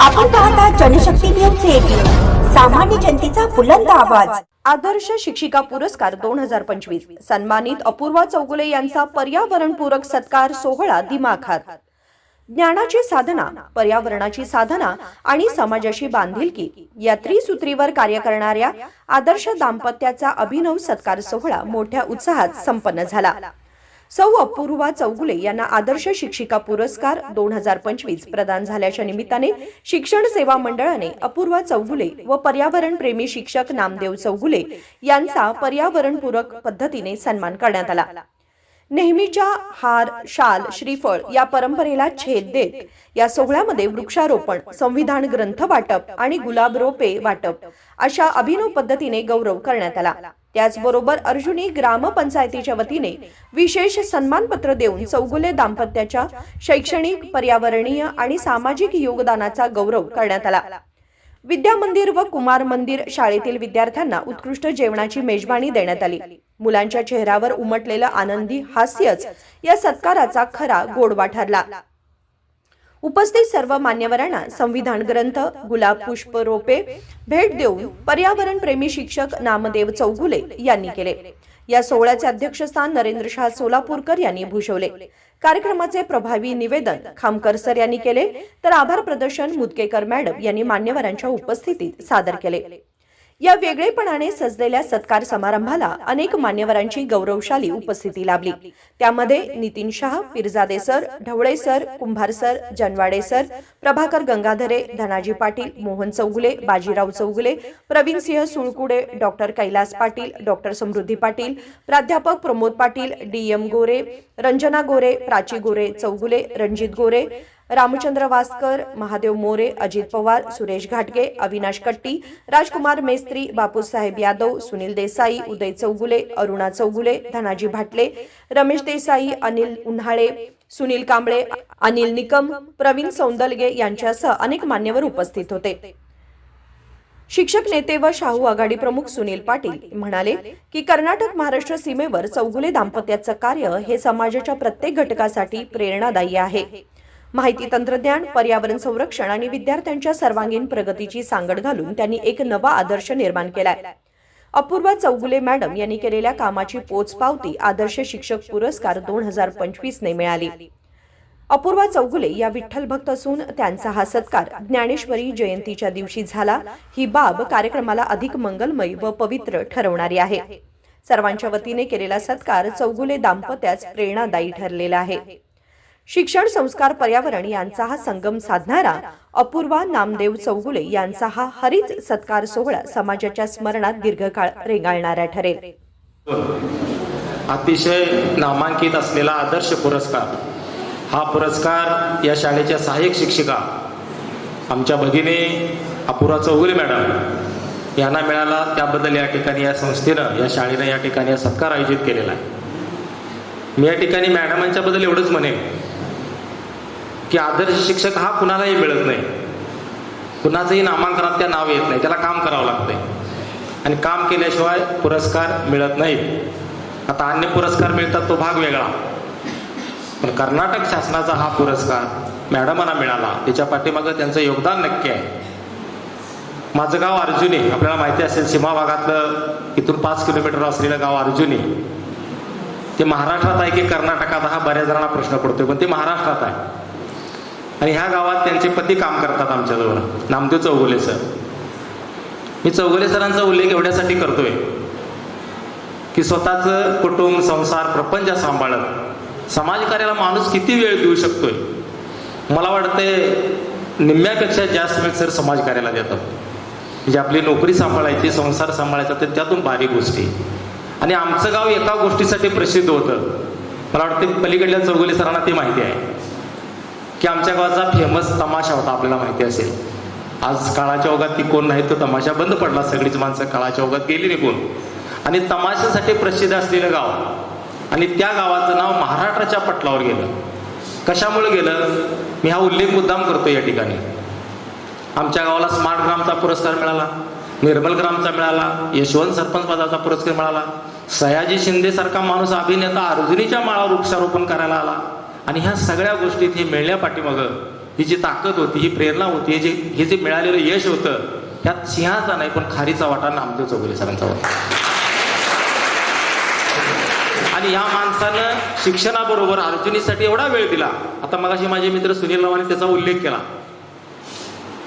आपण पाहता Janshakti news eighteen सामान्य जनतेचा बुलंद आवाज. आदर्श शिक्षिका पुरस्कार दोन हजार पंचवीस. सन्मानित अपूर्वा चौगुले यांचा पर्यावरणपूरक सत्कार सोहळा दिमाखात. ज्ञानाची साधना पर्यावरणाची साधना आणि समाजाशी बांधिलकी या त्रिसूत्रीवर कार्य करणाऱ्या आदर्श दाम्पत्याचा अभिनव सत्कार सोहळा मोठ्या उत्साहात संपन्न झाला. सौ अपूर्वा चौगुले यांना आदर्श शिक्षिका पुरस्कार दोन हजार पंचवीस प्रदान झाल्याच्या निमित्ताने शिक्षण सेवा मंडळाने अपूर्वा चौगुले व पर्यावरण प्रेमी शिक्षक नामदेव चौगुले यांचा पर्यावरणपूरक पद्धतीने सन्मान करण्यात आला. नेहमीच्या हार शाल श्रीफळ या परंपरेला छेद देत या सोहळ्यामध्ये वृक्षारोपण संविधान ग्रंथ वाटप आणि गुलाब रोपे वाटप अशा अभिनव पद्धतीने गौरव करण्यात आला. त्याचबरोबर अर्जुनी ग्रामपंचायतीच्या वतीने विशेष सन्मानपत्र देऊन चौगुले दाम्पत्याच्या शैक्षणिक पर्यावरणीय आणि सामाजिक योगदानाचा गौरव करण्यात आला. विद्या मंदिर व कुमार मंदिर शाळेतील विद्यार्थ्यांना उत्कृष्ट जेवणाची मेजबानी देण्यात आली. मुलांच्या चेहऱ्यावर उमटलेलं आनंदी हास्यच या सत्काराचा खरा गोडवा ठरला. उपस्थित सर्व मान्यवरांना संविधान ग्रंथ गुलाब पुष्प रोपे भेट देऊन पर्यावरण प्रेमी शिक्षक नामदेव चौगुले यांनी केले. या सोहळ्याचे अध्यक्षस्थान नरेंद्र शाह सोलापूरकर यांनी भूषवले. कार्यक्रमाचे प्रभावी निवेदन खामकर सर यांनी केले. तर आभार प्रदर्शन मुदकेकर मॅडम यांनी मान्यवरांच्या उपस्थितीत सादर केले. या वेगळेपणाने सजलेल्या सत्कार समारंभाला अनेक मान्यवरांची गौरवशाली उपस्थिती लाभली. त्यामध्ये Nitin Shah Pirjade sir Dhavale sir Kumbhar sir Janwade sir Prabhakar Gangadhare Dhanaji Patil Mohan Chougule Bajirao Chougule Pravin Singh Sulkude doctor Kailas Patil doctor Samruddhi Patil प्राध्यापक प्रमोद पाटील डी एम गोरे रंजना गोरे प्राची गोरे चौगुले रणजित गोरे रामचंद्र वासकर महादेव मोरे अजित पवार सुरेश घाटगे अविनाश कट्टी राजकुमार मेस्त्री बापूसाहेब यादव सुनील देसाई उदय चौगुले अरुणा चौगुले धनाजी भाटले रमेश देसाई अनिल उन्हाळे सुनील कांबळे अनिल निकम प्रवीण सौंदलगे यांच्यासह अनेक मान्यवर उपस्थित होते. शिक्षक नेते व शाहू आघाडी प्रमुख सुनील पाटील म्हणाले की कर्नाटक महाराष्ट्र सीमेवर चौगुले दाम्पत्याचं कार्य हे समाजाच्या प्रत्येक घटकासाठी प्रेरणादायी आहे. माहिती तंत्रज्ञान पर्यावरण संरक्षण आणि विद्यार्थ्यांच्या सर्वांगीण प्रगतीची सांगड घालून त्यांनी एक नवा आदर्श निर्माण केलाय. अपूर्वा चौगुले मॅडम यांनी केलेल्या कामाची पोचपावती आदर्श शिक्षक पुरस्कार दोन हजार पंचवीस ने मिळाली. अपूर्वा चौगुले या विठ्ठल भक्त असून त्यांचा हा सत्कार ज्ञानेश्वरी जयंतीच्या दिवशी झाला. ही बाब कार्यक्रमाला अधिक मंगलमय व पवित्र ठरवणारी आहे. सर्वांच्या वतीने केलेला सत्कार चौगुले दाम्पत्यास प्रेरणादायी ठरलेला आहे. शिक्षण संस्कार पर्यावरण यांचा हा संगम साधणारा अपूर्वा नामदेव चौगुले यांचा हा हरित सत्कार सोहळा समाजाच्या स्मरणात दीर्घकाळ रेंगाळणारा ठरेल. अतिशय नामांकित असलेला आदर्श पुरस्कार. हा पुरस्कार या शाळेच्या सहाय्यक शिक्षिका आमच्या भगिनी अपूर्वा चौगुले मॅडम यांना मिळाला. त्याबद्दल या ठिकाणी या संस्थेनं या शाळेनं या ठिकाणी हा सत्कार आयोजित केलेला आहे. मी या ठिकाणी मॅडमांच्याबद्दल एवढंच म्हणेन. की आदर्श शिक्षक हा कुणालाही मिळत नाही. कुणाचंही नामांकनात त्या नाव येत नाही. त्याला काम करावं लागतंय. आणि काम केल्याशिवाय पुरस्कार मिळत नाहीत आता अन्य पुरस्कार मिळतात तो भाग वेगळा. पण कर्नाटक शासनाचा हा पुरस्कार मॅडमांना मिळाला. त्याच्या पाठीमागं त्यांचं योगदान नक्की आहे. माझं गाव अर्जुनी. आपल्याला माहिती असेल सीमा भागातलं इथून पाच किलोमीटर असलेलं गाव अर्जुनी. ते महाराष्ट्रात आहे की कर्नाटकात? हा बऱ्याच जणांना प्रश्न पडतोय. पण ते महाराष्ट्रात आहे. आणि ह्या गावात त्यांचे पती काम करतात आमच्याजवळ. नामदेव चौगुले सर. मी चौगुले सरांचा उल्लेख एवढ्यासाठी करतोय की स्वतःचं कुटुंब संसार प्रपंच सांभाळत समाजकार्याला माणूस किती वेळ देऊ शकतोय? मला वाटतंय निम्म्यापेक्षा जास्त वेळ सर समाजकार्याला देतात. म्हणजे आपली नोकरी सांभाळायची संसार सांभाळायचा तर त्यातून बारीक गोष्टी. आणि आमचं गाव एका गोष्टीसाठी प्रसिद्ध होतं. मला वाटतं पलीकडल्या चौगुले सरांना ते माहिती आहे. की आमच्या गावाचा फेमस तमाशा होता आपल्याला माहिती असेल. आज काळाच्या ओघात ती कोण नाही तो तमाशा बंद पडला. सगळीच माणसं काळाच्या ओघात गेली निघून आणि तमाशासाठी प्रसिद्ध असलेलं गाव आणि त्या गावाचं नाव महाराष्ट्राच्या पटलावर गेलं. कशामुळे गेलं? मी हा उल्लेख मुद्दाम करतो या ठिकाणी. आमच्या गावाला स्मार्ट ग्रामचा पुरस्कार मिळाला निर्मल ग्रामचा मिळाला यशवंत सरपंच पदाचा पुरस्कार मिळाला सयाजी शिंदे सारखा माणूस अभिनेता अर्जुनीच्या माळावर वृक्षारोपण करायला आला. आणि ह्या सगळ्या गोष्टीत हे मिळण्या पाठीमागं ही जी ताकद होती ही प्रेरणा होती हे जे हे जे मिळालेलं यश होतं त्यात सिंहाचा नाही पण खारीचा वाटा नामदेव चौगुले सरांचा होता. आणि या माणसानं शिक्षणाबरोबर अर्जुनीसाठी एवढा वेळ दिला. आता मगाशी माझे मित्र सुनील रावाने त्याचा उल्लेख केला.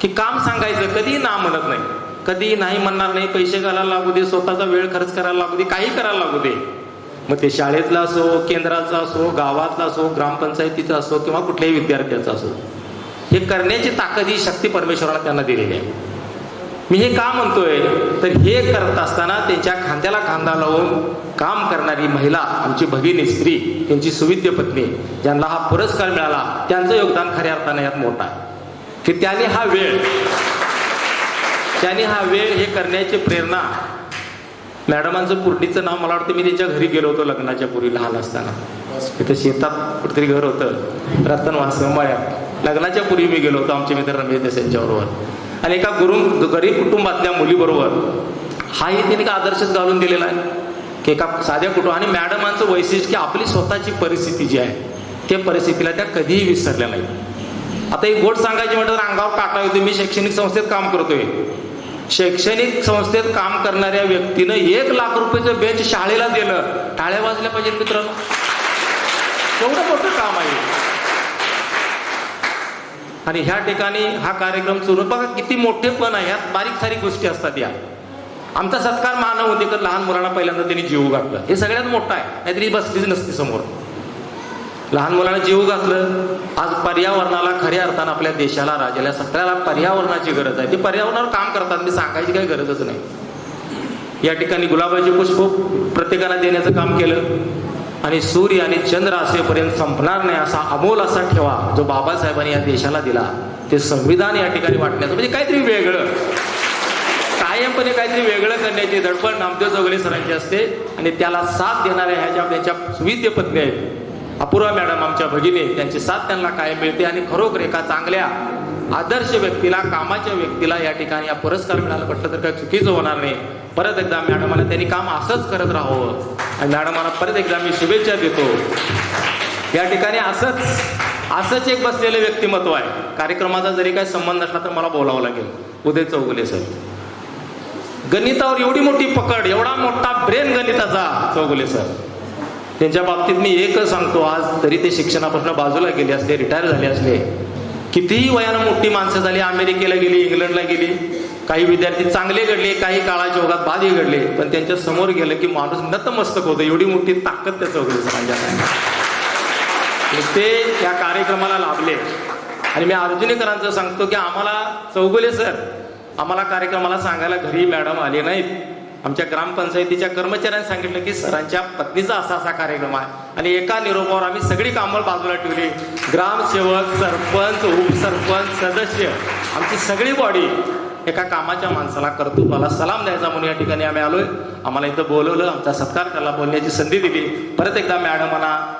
की काम सांगायचं कधी ना म्हणत नाही. कधी नाही म्हणणार नाही पैसे घालायला लागू दे स्वतःचा वेळ खर्च करायला लागू दे काही करायला लागू दे. मग ते शाळेतला असो केंद्राचा असो गावातला असो ग्रामपंचायतीचा असो किंवा कुठल्याही विद्यार्थ्याचा असो हे करण्याची ताकद ही शक्ती परमेश्वराला त्यांना दिलेली आहे. मी हे का म्हणतोय? तर हे करत असताना त्यांच्या खांद्याला खांदा लावून काम करणारी महिला आमची भगिनी स्त्री त्यांची सुविद्य पत्नी ज्यांना हा पुरस्कार मिळाला त्यांचं योगदान खऱ्या अर्थाने यात मोठा आहे. की त्याने हा वेळ त्याने हा वेळ हे करण्याची प्रेरणा मॅडमांचं पुरटीचं नाव मला वाटतं मी त्यांच्या घरी गेलो होतो लग्नाच्या पूर्वी लहान असताना. तिथं शेतात कुठेतरी घर होतं. रतन वासमळ्यात लग्नाच्या पूर्वी मी गेलो होतो आमचे मित्र रमेश देसाई यांच्याबरोबर. आणि एका गुरु गरीब कुटुंबातल्या मुलीबरोबर. हाही त्यांनी का आदर्शच घालून दिलेला आहे की एका साध्या कुटुंब आणि मॅडमांचं वैशिष्ट्य की आपली स्वतःची परिस्थिती जी आहे त्या परिस्थितीला त्या कधीही विसरल्या नाही आता एक गोष्ट सांगायची म्हटलं तर अंगावर काटा येतो मी शैक्षणिक संस्थेत काम करतोय. शैक्षणिक संस्थेत काम करणाऱ्या व्यक्तीनं एक लाख रुपयाचं बेंच शाळेला दिलं. टाळ्या वाजल्या पाहिजेत मित्रांनो. एवढं मोठं काम आहे. आणि ह्या ठिकाणी हा कार्यक्रम सुरू बघा किती मोठेपण आहे. ह्यात बारीक सारीक गोष्टी असतात या. आमचा सत्कार मानव होते तर लहान मुलांना पहिल्यांदा त्यांनी जीव घातलं. हे सगळ्यात मोठं आहे. नाहीतरी बसलीच नसती समोर. लहान मुलांना जीव घातलं आज पर्यावरणाला खऱ्या अर्थानं आपल्या देशाला राज्याला सगळ्याला पर्यावरणाची गरज आहे. ते पर्यावरणावर काम करतात मी सांगायची काही गरजच नाही. या ठिकाणी गुलाबाचे पुष्प प्रत्येकाला देण्याचं काम केलं आणि सूर्य आणि चंद्र असेपर्यंत संपणार नाही असा अमोल असा ठेवा जो बाबासाहेबांनी या देशाला दिला. ते संविधान या ठिकाणी वाटण्याचं म्हणजे काहीतरी वेगळं. कायमपणे काहीतरी वेगळं करण्याची धडपड नामदेव जोगळे सरांची असते आणि त्याला साथ देणाऱ्या ह्या ज्या त्यांच्या सुविद्य पत्नी आहेत. अपूर्वा मॅडम आमच्या भगिनी त्यांची साथ त्यांना कायम मिळते आणि खरोखर एका चांगल्या आदर्श व्यक्तीला कामाच्या व्यक्तीला या ठिकाणी हा पुरस्कार मिळाला. म्हटलं तर काय चुकीचं होणार नाही. परत एकदा मॅडमाला त्यांनी काम असंच करत राहावं. आणि मॅडमाला परत एकदा मी शुभेच्छा देतो. या ठिकाणी असंच असंच एक बसलेलं व्यक्तिमत्व आहे. कार्यक्रमाचा जरी काही संबंध असला तर मला बोलावं लागेल. उदय चौगुले सर. गणितावर एवढी मोठी पकड एवढा मोठा ब्रेन गणिताचा चौगुले सर. त्यांच्या बाबतीत मी एकच सांगतो आज तरी ते शिक्षणापासून बाजूला गेले असले रिटायर झाले असले. कितीही वयानं मोठी माणसं झाली अमेरिकेला गेली इंग्लंडला गेली काही विद्यार्थी चांगले घडले काही काळाच्या ओघात बाधी घडले पण त्यांच्यासमोर गेलं की माणूस नतमस्तक होतं एवढी मोठी ताकद त्याचं चौगुले सरांच्या ते या कार्यक्रमाला लाभले. आणि मी अर्जुनीकरांचं सांगतो की आम्हाला चौगुले सर आम्हाला कार्यक्रमाला सांगायला घरी मॅडम आले नाहीत. आमच्या ग्रामपंचायतीच्या कर्मचाऱ्यांनी सांगितलं की सरांच्या पत्नीचा असा असा कार्यक्रम आहे. आणि एका निरोपावर आम्ही सगळी कामं बाजूला ठेवली. ग्रामसेवक सरपंच उपसरपंच सदस्य आमची सगळी बॉडी एका कामाच्या माणसाला कर्तृत्वाला सलाम द्यायचा म्हणून या ठिकाणी आम्ही आलोय. आम्हाला इथं बोलवलं आमचा सत्कार करायला बोलण्याची संधी दिली. परत एकदा मॅडमांना